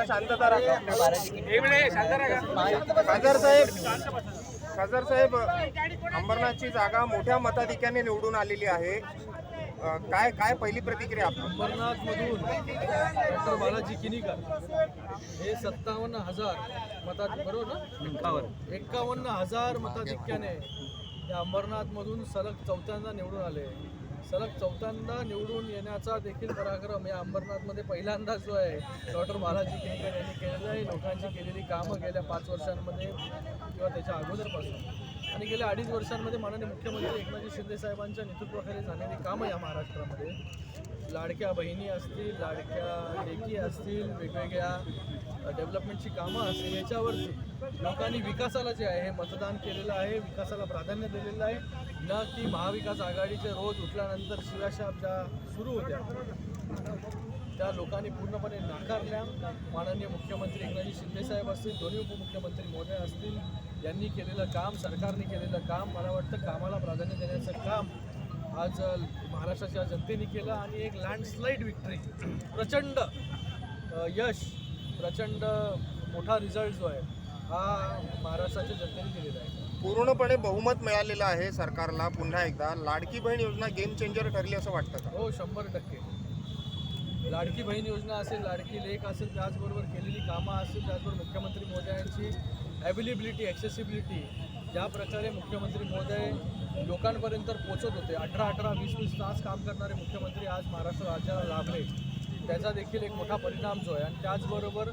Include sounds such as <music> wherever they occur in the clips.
जरा शांतता राखा. खासदार साहेब खासदार साहेब अंबरनाथची जागा मोठ्या मताधिक्याने निवडून आलेली आहे. अ, काय काय पहिली प्रतिक्रिया आपली अंबरनाथमधून डॉक्टर बालाजी किनीकर हे सत्तावन्न हजार मतात बरोबर ना? एकावन्न एक्कावन्न हजार मताधिक्याने त्या अंबरनाथमधून सलग चौथ्यांदा निवडून आले. सलग चौथ्यांदा निवडून येण्याचा देखील पराक्रम या अंबरनाथमध्ये पहिल्यांदा जो आहे डॉक्टर बालाजी किनीकर यांनी केलेलं आहे. लोकांची केलेली कामं गेल्या पाच वर्षांमध्ये किंवा त्याच्या अगोदरपासून. आणि गेल्या अडीच वर्षांमध्ये माननीय मुख्यमंत्री एकनाथजी शिंदे साहेबांच्या नेतृत्वाखाली झालेली कामं या महाराष्ट्रामध्ये. लाडक्या बहिणी असतील लाडक्या लेकी असतील वेगवेगळ्या डेव्हलपमेंटची कामं असतील याच्यावरती लोकांनी विकासाला जे आहे हे मतदान केलेलं आहे विकासाला प्राधान्य दिलेलं आहे. न की महाविकास आघाडीचे रोज उठल्यानंतर शिवाशाप ज्या सुरू होत्या त्या लोकांनी पूर्णपणे नाकारल्या. माननीय मुख्यमंत्री एकनाथजी शिंदेसाहेब असतील दोन्ही उपमुख्यमंत्री महोदय असतील यांनी केलेलं काम सरकारने केलेलं काम मला वाटतं कामाला प्राधान्य देण्याचं काम आज महाराष्ट्राच्या जनतेने केलं आणि एक लँडस्लाईड विक्ट्री प्रचंड यश प्रचंड मोठा रिझल्ट जो आहे हा महाराष्ट्राच्या जनतेने दिलेला आहे. पूर्णपणे बहुमत मिळालेलं आहे सरकारला पुन्हा एकदा. लाडकी बहीण योजना गेम चेंजर ठरली असं वाटतं का? हो शंभर टक्के. लाडकी बहीण योजना असेल लाडकी लेख असेल त्याचबरोबर केलेली कामं असतील त्याचबरोबर मुख्यमंत्री महोदयांची ॲव्हेलेबिलिटी ॲक्सेसिबिलिटी ज्या प्रकारे मुख्यमंत्री महोदय लोकांपर्यंत पोचत होते अठरा अठरा वीस वीस तास काम करणारे मुख्यमंत्री आज महाराष्ट्र राज्याला लाभले त्याचा देखील एक मोठा परिणाम जो आहे आणि त्याचबरोबर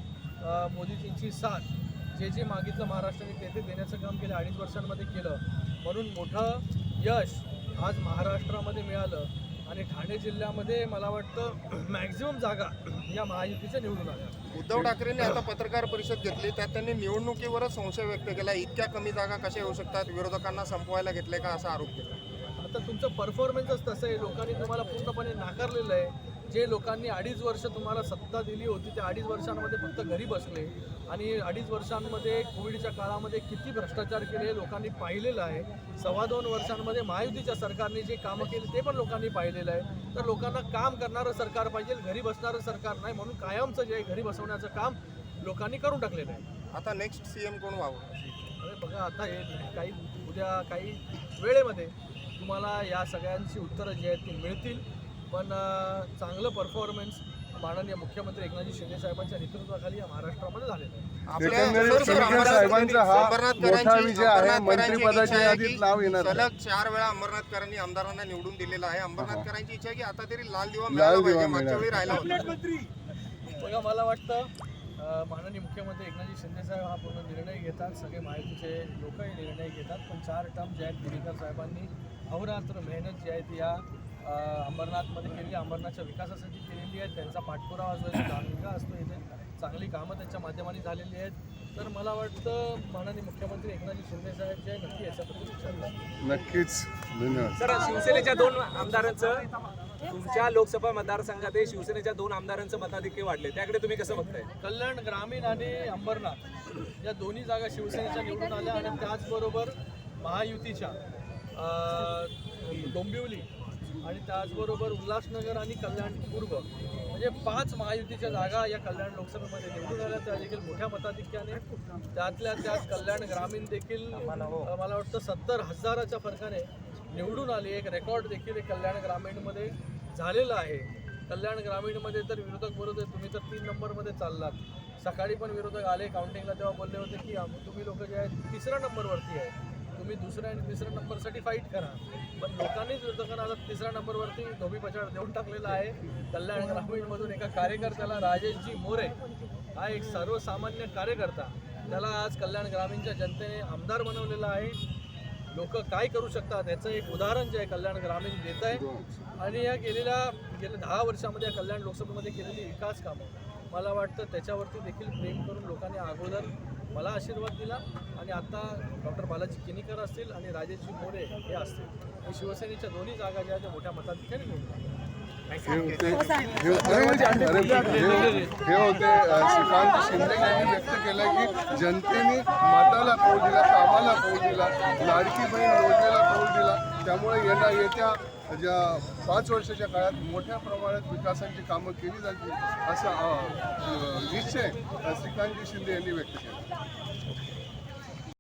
मोदीजींची साथ जे जे मागितलं महाराष्ट्राने ते ते देण्याचं काम गेल्या अडीच वर्षांमध्ये केलं. म्हणून मोठं यश आज महाराष्ट्रामध्ये मिळालं. आणि ठाणे जिल्ह्यामध्ये मला वाटतं <clears throat> मॅक्झिमम जागा <clears throat> या महायुतीच्या निवडून आल्या. उद्धव ठाकरेंनी आता पत्रकार परिषद घेतली. त्यात त्यांनी निवडणुकीवरच संशय व्यक्त केला. इतक्या कमी जागा कशा येऊ शकतात? विरोधकांना संपवायला घेतले का? असा आरोप केला. आता तुमचं परफॉर्मन्सच तसं आहे. लोकांनी तुम्हाला पूर्णपणे नाकारलेलं आहे. जे लोकांनी अडीच वर्ष तुम्हाला सत्ता दिली होती त्या अडीच वर्षांमध्ये फक्त घरी बसले. आणि अडीच वर्षांमध्ये कोविडच्या काळामध्ये किती भ्रष्टाचार केले लोकांनी पाहिलेलं आहे. सव्वा दोन वर्षांमध्ये महायुतीच्या सरकारने जे कामं केली ते पण लोकांनी पाहिलेलं आहे. तर लोकांना काम करणारं सरकार पाहिजे घरी बसणारं सरकार नाही म्हणून कायमचं जे आहे घरी बसवण्याचं काम लोकांनी करून टाकलेलं आहे. आता नेक्स्ट सीएम कोण व्हावं? अरे बघा आता हे काही उद्या काही वेळेमध्ये तुम्हाला या सगळ्यांची उत्तरं जी आहेत ती मिळतील. पण चांगलं परफॉर्मन्स माननीय मुख्यमंत्री एकनाथजी शिंदे साहेबांच्या नेतृत्वाखाली या महाराष्ट्रामध्ये झालेलं आहे. साहेबांचा हा मोठा विजय मंत्रिपदाच्या यादीत नाव येणार. सलग चार वेळा अंबरनाथकरांनी आमदारांना निवडून दिलेलं आहे. अंबरनाथकरांची इच्छा आहे की आता तरी लाल दिवा मिळाला दिवा पाहिजे मागच्या मिळाला. वेळी राहिला होता. बघा मला वाटतं अं, माननीय मुख्यमंत्री एकनाथजी शिंदे साहेब हा पूर्ण निर्णय घेतात. सगळे माहितीचे लोकही निर्णय घेतात. पण चार टर्म जे आहेत दिलीकर साहेबांनी अहोरात्र मेहनत जी आहे ती या अंबरनाथमध्ये केली. अंबरनाथच्या विकासासाठी केलेली आहे त्यांचा पाठपुरावा जो आहे असतो इथे चांगली कामं त्यांच्या माध्यमाने झालेली आहेत. तर मला वाटतं माननीय मुख्यमंत्री एकनाथजी शिंदे साहेब जे नक्की याच्याबद्दल विचार. नक्कीच. धन्यवाद. सर शिवसेनेच्या दोन आमदारांचं तुमच्या लोकसभा मतदारसंघात हे शिवसेनेच्या दोन आमदारांचं मताधिक्य वाढले त्याकडे तुम्ही कसं बघताय? कल्याण ग्रामीण आणि अंबरनाथ या दोन्ही जागा शिवसेनेच्या निवडून आल्या आणि त्याचबरोबर महायुतीच्या अं, डोंबिवली आणि त्याचबरोबर उल्हासनगर आणि कल्याण पूर्व म्हणजे पाच महायुतीच्या जागा या कल्याण लोकसभेमध्ये निवडून आल्या. त्या देखील मोठ्या मताधिक्याने. त्यातल्या त्यात कल्याण ग्रामीण देखील मला वाटतं सत्तर हजाराच्या फरकाने निवडून आली. एक रेकॉर्ड देखील कल्याण ग्रामीणमध्ये झालेलं आहे. कल्याण ग्रामीणमध्ये तर विरोधक बोलत आहे तुम्ही तर तीन नंबरमध्ये चाललात. सकाळी पण विरोधक आले काउंटिंगला तेव्हा बोलले होते की तुम्ही लोक जे आहेत तिसऱ्या नंबरवरती आहे तुम्ही दुसऱ्या आणि तिसऱ्या नंबरसाठी फाईट करा. पण लोकांनीच विरोधकांना आता तिसऱ्या नंबरवरती धोबी पछाड देऊन टाकलेला आहे. कल्याण ग्रामीणमधून एका कार्यकर्त्याला राजेशजी मोरे हा एक सर्वसामान्य कार्यकर्ता. त्याला आज कल्याण ग्रामीणच्या जनतेने आमदार बनवलेला आहे. लोक काय करू शकतात याचं एक उदाहरण जे आहे कल्याण ग्रामीण देत आहे. आणि या गेलेल्या गेल्या दहा वर्षामध्ये या कल्याण लोकसभेमध्ये केलेली विकास कामं. मला वाटतं त्याच्यावरती देखील प्रेम करून लोकांनी अगोदर मला आशीर्वाद दिला आणि आता डॉक्टर बालाजी किनीकर असतील आणि राजेशजी मोरे हे असतील. हे शिवसेनेच्या दोन्ही जागा ज्या ज्या मोठ्या मताधिक्याने निवडून हे होते हे होते हे होते श्रीकांत शिंदे यांनी व्यक्त केलं की जनतेने मताला कौल दिला कामाला कौल दिला लाडकी बहीण योजनेला कौल दिला त्यामुळे येणा येत्या ज्या पाच वर्षाच्या काळात मोठ्या प्रमाणात विकासाची कामं केली जातील असा निश्चय श्रीकांतजी शिंदे यांनी व्यक्त केला